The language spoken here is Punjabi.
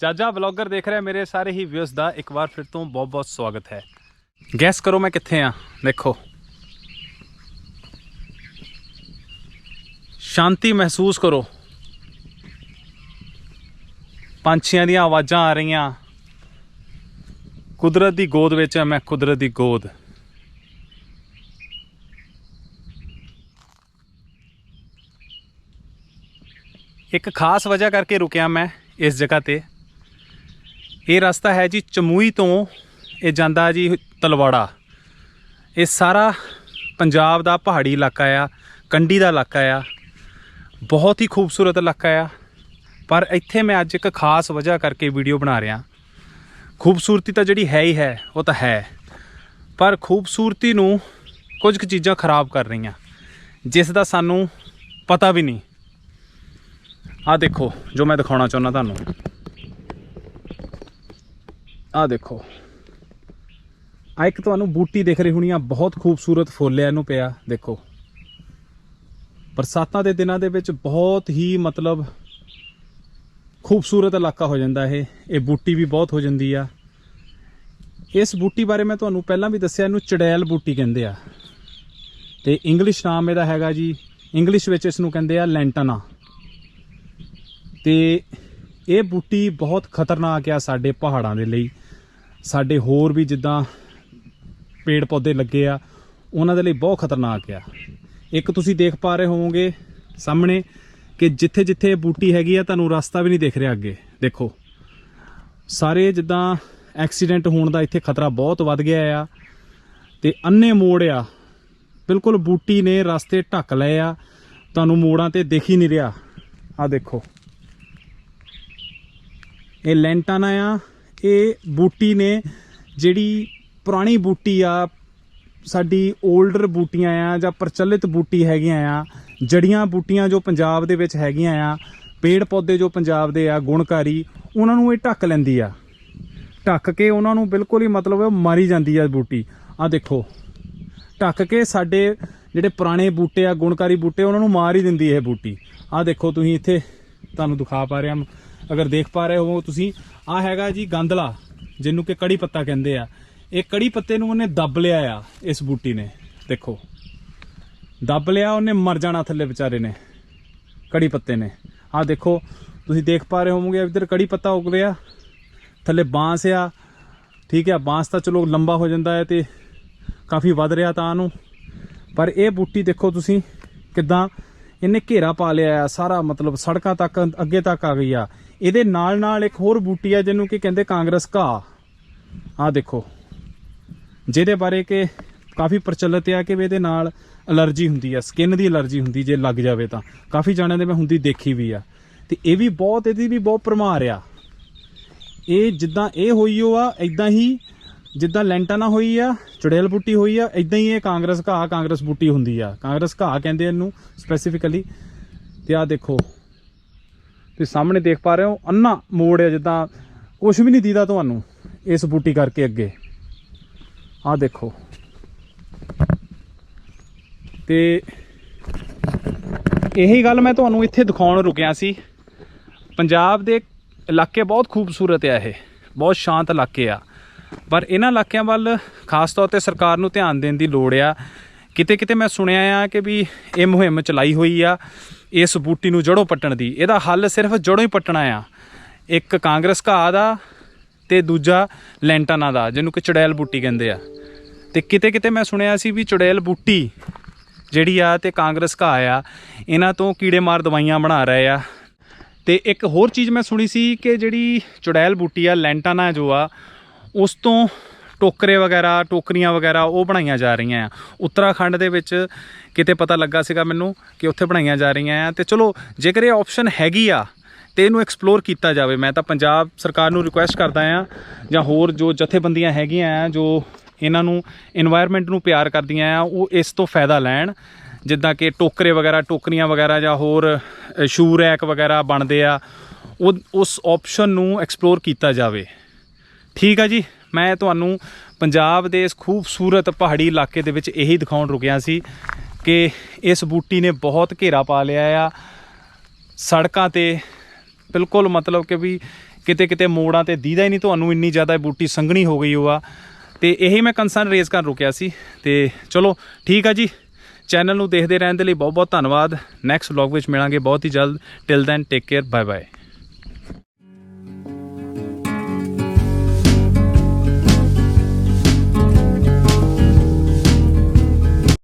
ਜਾਜਾ ਵਲੌਗਰ ਦੇਖ ਰਿਹਾ ਮੇਰੇ ਸਾਰੇ ਹੀ ਵਿਊਸ ਦਾ ਇੱਕ ਵਾਰ ਫਿਰ ਤੋਂ ਬਹੁਤ-ਬਹੁਤ ਸਵਾਗਤ ਹੈ ਗੈਸ ਕਰੋ ਮੈਂ ਕਿੱਥੇ ਆ ਦੇਖੋ ਸ਼ਾਂਤੀ ਮਹਿਸੂਸ ਕਰੋ ਪੰਛੀਆਂ ਦੀਆਂ ਆਵਾਜ਼ਾਂ ਆ ਰਹੀਆਂ ਕੁਦਰਤ ਦੀ ਗੋਦ ਵਿੱਚ ਆ ਮੈਂ ਕੁਦਰਤ ਦੀ ਗੋਦ ਇੱਕ ਖਾਸ ਵਜ੍ਹਾ ਕਰਕੇ ਰੁਕਿਆ ਮੈਂ ਇਸ ਜਗ੍ਹਾ ਤੇ ਇਹ ਰਸਤਾ ਹੈ ਜੀ ਚਮੂਈ ਤੋਂ ਇਹ ਜਾਂਦਾ ਜੀ ਤਲਵਾੜਾ। ਇਹ ਸਾਰਾ ਪੰਜਾਬ ਦਾ ਪਹਾੜੀ ਇਲਾਕਾ ਆ ਕੰਡੀ ਦਾ ਇਲਾਕਾ ਆ। ਬਹੁਤ ਹੀ ਖੂਬਸੂਰਤ ਇਲਾਕਾ ਆ। ਪਰ ਇੱਥੇ ਮੈਂ ਅੱਜ ਇੱਕ ਖਾਸ ਵਜ੍ਹਾ ਕਰਕੇ ਵੀਡੀਓ ਬਣਾ ਰਿਹਾ। ਖੂਬਸੂਰਤੀ ਤਾਂ ਜਿਹੜੀ ਹੈ ਹੀ ਹੈ, ਉਹ ਤਾਂ ਹੈ। ਪਰ ਖੂਬਸੂਰਤੀ ਨੂੰ ਕੁਝ ਕੁ ਚੀਜ਼ਾਂ ਖਰਾਬ ਕਰ ਰਹੀਆਂ। ਜਿਸ ਦਾ ਸਾਨੂੰ ਪਤਾ ਵੀ ਨਹੀਂ। ਆ ਦੇਖੋ, ਜੋ ਮੈਂ ਦਿਖਾਉਣਾ ਚਾਹੁੰਦਾ ਤੁਹਾਨੂੰ। ਆ ਦੇਖੋ। ਆ ਇੱਕ ਤੁਹਾਨੂੰ ਬੂਟੀ ਦਿਖ ਰਹੀ ਹੋਣੀ ਆ, ਬਹੁਤ ਖੂਬਸੂਰਤ ਫੁੱਲ ਹੈ ਇਹਨੂੰ ਪਿਆ, ਦੇਖੋ। ਬਰਸਾਤਾਂ ਦੇ ਦਿਨਾਂ ਦੇ ਵਿੱਚ ਬਹੁਤ ਹੀ ਮਤਲਬ ਖੂਬਸੂਰਤ ਇਲਾਕਾ ਹੋ ਜਾਂਦਾ ਇਹ। ਇਹ ਬੂਟੀ ਵੀ ਬਹੁਤ ਹੋ ਜਾਂਦੀ ਆ। ਇਸ ਬੂਟੀ ਬਾਰੇ ਮੈਂ ਤੁਹਾਨੂੰ ਪਹਿਲਾਂ ਵੀ ਦੱਸਿਆ, ਇਹਨੂੰ ਚੜੈਲ ਬੂਟੀ ਕਹਿੰਦੇ ਆ। ਤੇ ਇੰਗਲਿਸ਼ ਨਾਮ ਇਹਦਾ ਹੈਗਾ ਜੀ, ਇੰਗਲਿਸ਼ ਵਿੱਚ ਇਸ ਨੂੰ ਕਹਿੰਦੇ ਆ ਲੈਂਟਨਾ। ਤੇ ਇਹ ਬੂਟੀ ਬਹੁਤ ਖਤਰਨਾਕ ਆ ਸਾਡੇ ਪਹਾੜਾਂ ਦੇ ਲਈ। ਸਾਡੇ ਹੋਰ ਵੀ ਜਿੱਦਾਂ ਪੇੜ ਪੌਦੇ ਲੱਗੇ ਆ, ਉਹਨਾਂ ਦੇ ਲਈ ਬਹੁਤ ਖਤਰਨਾਕ ਆ। ਇੱਕ ਤੁਸੀਂ ਦੇਖ ਪਾ ਰਹੇ ਹੋਵੋਗੇ ਸਾਹਮਣੇ ਕਿ ਜਿੱਥੇ ਜਿੱਥੇ ਇਹ ਬੂਟੀ ਹੈਗੀ ਆ, ਤੁਹਾਨੂੰ ਰਸਤਾ ਵੀ ਨਹੀਂ ਦਿਖ ਰਿਹਾ ਅੱਗੇ। ਦੇਖੋ, ਸਾਰੇ ਜਿੱਦਾਂ ਐਕਸੀਡੈਂਟ ਹੋਣ ਦਾ ਇੱਥੇ ਖਤਰਾ ਬਹੁਤ ਵੱਧ ਗਿਆ ਆ ਤੇ ਅੰਨੇ ਮੋੜ ਆ। ਬਿਲਕੁਲ ਬੂਟੀ ਨੇ ਰਸਤੇ ਢੱਕ ਲਏ ਆ, ਤੁਹਾਨੂੰ ਮੋੜਾਂ ਤੇ ਦਿਖ ਹੀ ਨਹੀਂ ਰਿਹਾ। ਆ ਦੇਖੋ। ਇਹ ਲੈਂਟਾਨਾ ਆ। ਇਹ ਬੂਟੀ ਨੇ ਜਿਹੜੀ ਪੁਰਾਣੀ ਬੂਟੀ ਆ, ਸਾਡੀ 올ਡਰ ਬੂਟੀਆਂ ਆ ਜਾਂ ਪ੍ਰਚਲਿਤ ਬੂਟੀ ਹੈਗੀਆਂ ਆ, ਜੜੀਆਂ ਬੂਟੀਆਂ ਜੋ ਪੰਜਾਬ ਦੇ ਵਿੱਚ ਹੈਗੀਆਂ ਆ, ਪੇੜ ਪੌਦੇ ਜੋ ਪੰਜਾਬ ਦੇ ਆ, ਗੁਣਕਾਰੀ, ਉਹਨਾਂ ਨੂੰ ਇਹ ਢੱਕ ਲੈਂਦੀ ਆ। ਢੱਕ ਕੇ ਉਹਨਾਂ ਨੂੰ ਬਿਲਕੁਲ ਹੀ ਮਤਲਬ ਮਾਰੀ ਜਾਂਦੀ ਆ ਬੂਟੀ। ਆ ਦੇਖੋ, ਢੱਕ ਕੇ ਸਾਡੇ ਜਿਹੜੇ ਪੁਰਾਣੇ ਬੂਟੇ ਆ, ਗੁਣਕਾਰੀ ਬੂਟੇ, ਉਹਨਾਂ ਨੂੰ ਮਾਰ ਹੀ ਦਿੰਦੀ ਇਹ ਬੂਟੀ। ਆ ਦੇਖੋ ਤੁਸੀਂ ਇੱਥੇ, ਤੁਹਾਨੂੰ ਦਿਖਾ ਪਾ ਰਿਹਾ ਅਗਰ ਦੇਖ ਪਾ ਰਹੇ ਹੋ ਤੁਸੀਂ ਆ ਹੈਗਾ ਜੀ ਗੰਦਲਾ ਜਿਹਨੂੰ ਕਿ ਕੜੀ ਪੱਤਾ ਕਹਿੰਦੇ ਆ। ਇਹ ਕੜੀ ਪੱਤੇ ਨੂੰ ਉਹਨੇ ਦੱਬ ਲਿਆ ਆ, ਇਸ ਬੂਟੀ ਨੇ। ਦੇਖੋ, ਦੱਬ ਲਿਆ, ਉਹਨੇ ਮਰ ਜਾਣਾ ਥੱਲੇ ਵਿਚਾਰੇ ਨੇ, ਕੜੀ ਪੱਤੇ ਨੇ। ਆ ਦੇਖੋ, ਤੁਸੀਂ ਦੇਖ ਪਾ ਰਹੇ ਹੋਵੋਗੇ, ਇੱਧਰ ਕੜੀ ਪੱਤਾ ਉੱਗ ਰਿਹਾ, ਥੱਲੇ ਬਾਂਸ ਆ, ਠੀਕ ਹੈ ਬਾਂਸ ਤਾਂ ਚਲੋ ਲੰਬਾ ਹੋ ਜਾਂਦਾ ਹੈ ਤੇ ਕਾਫੀ ਵੱਧ ਰਿਹਾ ਤਾਂ ਨੂੰ। ਪਰ ਇਹ ਬੂਟੀ ਦੇਖੋ ਤੁਸੀਂ, ਕਿਦਾਂ ਇਹਨੇ ਘੇਰਾ ਪਾ ਲਿਆ ਆ, ਸਾਰਾ ਮਤਲਬ ਸੜਕਾਂ ਤੱਕ, ਅੱਗੇ ਤੱਕ ਆ ਗਈ ਆ। ਇਹਦੇ ਨਾਲ ਨਾਲ ਇੱਕ ਹੋਰ ਬੂਟੀ ਆ ਜਿਹਨੂੰ ਕਿ ਕਹਿੰਦੇ ਕਾਂਗਰਸ ਘਾਹ ਆ ਦੇਖੋ। ਜਿਹਦੇ ਬਾਰੇ ਕਿ ਕਾਫੀ ਪ੍ਰਚਲਿਤ ਆ ਕਿ ਵੀ ਇਹਦੇ ਨਾਲ ਅਲਰਜੀ ਹੁੰਦੀ ਆ, ਸਕਿਨ ਦੀ ਅਲਰਜੀ ਹੁੰਦੀ ਜੇ ਲੱਗ ਜਾਵੇ ਤਾਂ। ਕਾਫੀ ਜਾਣਿਆਂ ਦੇ ਮੈਂ ਹੁੰਦੀ ਦੇਖੀ ਵੀ ਆ। ਤੇ ਇਹ ਵੀ ਬਹੁਤ, ਇਹਦੀ ਵੀ ਬਹੁਤ ਪ੍ਰਮਾਰ ਆ। ਇਹ ਜਿੱਦਾਂ ਇਹ ਹੋਈ ਓ ਆ ਇਦਾਂ ਹੀ ਜਿੱਦਾਂ ਲੈਂਟਾਨਾ ਹੋਈ ਆ, ਚੁੜੇਲ ਬੂਟੀ ਹੋਈ ਆ ਇਦਾਂ ਹੀ ਇਹ ਕਾਂਗਰਸ ਘਾਹ ਕਾਂਗਰਸ ਬੂਟੀ ਹੁੰਦੀ ਆ। ਕਾਂਗਰਸ ਘਾਹ ਕਹਿੰਦੇ ਇਹਨੂੰ ਸਪੈਸੀਫਿਕਲੀ ਤੇ ਆ ਦੇਖੋ। ਤੁਸੀਂ ਸਾਹਮਣੇ ਦੇਖ ਪਾ ਰਹੇ ਹੋ ਅੰਨਾ ਮੋੜ ਆ ਜਿੱਦਾਂ ਕੁਝ ਵੀ ਨਹੀਂ ਦੀਦਾ ਤੁਹਾਨੂੰ ਇਸ ਬੂਟੀ ਕਰਕੇ ਅੱਗੇ। ਆ ਦੇਖੋ। ਤੇ ਇਹੀ ਗੱਲ ਮੈਂ ਤੁਹਾਨੂੰ ਇੱਥੇ ਦਿਖਾਉਣ ਰੁਕਿਆ ਸੀ। ਪੰਜਾਬ ਦੇ ਇਲਾਕੇ ਬਹੁਤ ਖੂਬਸੂਰਤ ਆ ਇਹ, ਬਹੁਤ ਸ਼ਾਂਤ ਇਲਾਕੇ ਆ। ਪਰ ਇਹਨਾਂ ਇਲਾਕਿਆਂ ਵੱਲ ਖਾਸ ਤੌਰ ਤੇ ਸਰਕਾਰ ਨੂੰ ਧਿਆਨ ਦੇਣ ਦੀ ਲੋੜ ਆ ਕਿਤੇ ਕਿਤੇ ਮੈਂ ਸੁਣਿਆ ਆ ਕਿ ਵੀ ਇਹ ਮੁਹਿੰਮ ਚਲਾਈ ਹੋਈ ਆ, ਇਸ ਬੂਟੀ ਨੂੰ ਜੜੋਂ ਪੱਟਣ ਦੀ। ਇਹਦਾ ਹੱਲ ਸਿਰਫ ਜੜੋਂ ਹੀ ਪੱਟਣਾ ਆ। ਇੱਕ ਕਾਂਗਰਸ ਘਾਹ ਦਾ ਤੇ ਦੂਜਾ ਲੈਂਟਾਨਾ ਦਾ, ਜਿਹਨੂੰ ਕਿ ਚੜੈਲ ਬੂਟੀ ਕਹਿੰਦੇ ਆ। ਤੇ ਕਿਤੇ ਕਿਤੇ ਮੈਂ ਸੁਣਿਆ ਸੀ ਵੀ ਚੜੈਲ ਬੂਟੀ ਜਿਹੜੀ ਆ ਤੇ ਕਾਂਗਰਸ ਘਾਹ ਆ, ਇਹਨਾਂ ਤੋਂ ਕੀੜੇ ਮਾਰ ਦਵਾਈਆਂ ਬਣਾ ਰਹੇ ਆ। ਤੇ ਇੱਕ ਹੋਰ ਚੀਜ਼ ਮੈਂ ਸੁਣੀ ਸੀ ਕਿ ਜਿਹੜੀ ਚੁੜੈਲ ਬੂਟੀ ਆ, ਲੈਂਟਾਨਾ ਜੋ ਆ, ਉਸ ਤੋਂ ਟੋਕਰੇ ਵਗੈਰਾ, ਟੋਕਰੀਆਂ ਵਗੈਰਾ ਉਹ ਬਣਾਈਆਂ ਜਾ ਰਹੀਆਂ ਆ। ਉੱਤਰਾਖੰਡ ਦੇ ਵਿੱਚ ਕਿਤੇ ਪਤਾ ਲੱਗਾ ਸੀਗਾ ਮੈਨੂੰ ਕਿ ਉੱਥੇ ਬਣਾਈਆਂ ਜਾ ਰਹੀਆਂ ਆ ਤੇ ਚਲੋ, ਜੇਕਰ ਇਹ ਆਪਸ਼ਨ ਹੈਗੀ ਆ, ਤੇ ਇਹਨੂੰ ਐਕਸਪਲੋਰ ਕੀਤਾ ਜਾਵੇ। ਮੈਂ ਤਾਂ ਪੰਜਾਬ ਸਰਕਾਰ ਨੂੰ ਰਿਕੁਐਸਟ ਕਰਦਾ ਆ, ਜਾਂ ਹੋਰ ਜੋ ਜਥੇਬੰਦੀਆਂ ਹੈਗੀਆਂ ਆ, ਜੋ ਇਹਨਾਂ ਨੂੰ এনवायरमेंट ਨੂੰ ਪਿਆਰ ਕਰਦੀਆਂ ਆ, ਉਹ ਇਸ ਤੋਂ ਫਾਇਦਾ ਲੈਣ। ਜਿੱਦਾਂ ਕਿ ਟੋਕਰੇ ਵਗੈਰਾ, ਟੋਕਰੀਆਂ ਵਗੈਰਾ ਜਾਂ ਹੋਰ ਸ਼ੂ ਰੈਕ ਵਗੈਰਾ ਬਣਦੇ ਆ, ਉਹ, ਉਸ ਆਪਸ਼ਨ ਨੂੰ ਐਕਸਪਲੋਰ ਕੀਤਾ ਜਾਵੇ। ਠੀਕ ਆ ਜੀ? ਮੈਂ ਤੁਹਾਨੂੰ ਪੰਜਾਬ ਦੇ ਇਸ ਖੂਬਸੂਰਤ ਪਹਾੜੀ ਇਲਾਕੇ ਦੇ ਵਿੱਚ ਇਹੀ ਦਿਖਾਉਣ ਰੁਕਿਆ ਸੀ ਕਿ ਇਸ ਬੂਟੀ ਨੇ ਬਹੁਤ ਘੇਰਾ ਪਾ ਲਿਆ ਆ। ਸੜਕਾਂ ਤੇ ਬਿਲਕੁਲ ਮਤਲਬ ਕਿ ਵੀ ਕਿਤੇ ਕਿਤੇ ਮੋੜਾਂ ਤੇ ਦੀਦਾ ਹੀ ਨਹੀਂ, ਤੁਹਾਨੂੰ ਇੰਨੀ ਜ਼ਿਆਦਾ ਇਹ ਬੂਟੀ ਸੰਘਣੀ ਹੋ ਗਈ ਹੋਆ। ਤੇ ਇਹੀ ਮੈਂ ਕੰਸਰਨ ਰੇਜ਼ ਕਰਨ ਰੁਕਿਆ ਸੀ। ਤੇ ਚਲੋ ਠੀਕ ਆ ਜੀ ਚੈਨਲ ਨੂੰ ਦੇਖਦੇ ਰਹਿਣ ਦੇ ਲਈ ਬਹੁਤ ਬਹੁਤ ਧੰਨਵਾਦ। ਨੈਕਸਟ ਵਲੌਗ ਵਿੱਚ ਮਿਲਾਂਗੇ। ਬਹੁਤ ਹੀ ਜਲਦ। Till then take care bye bye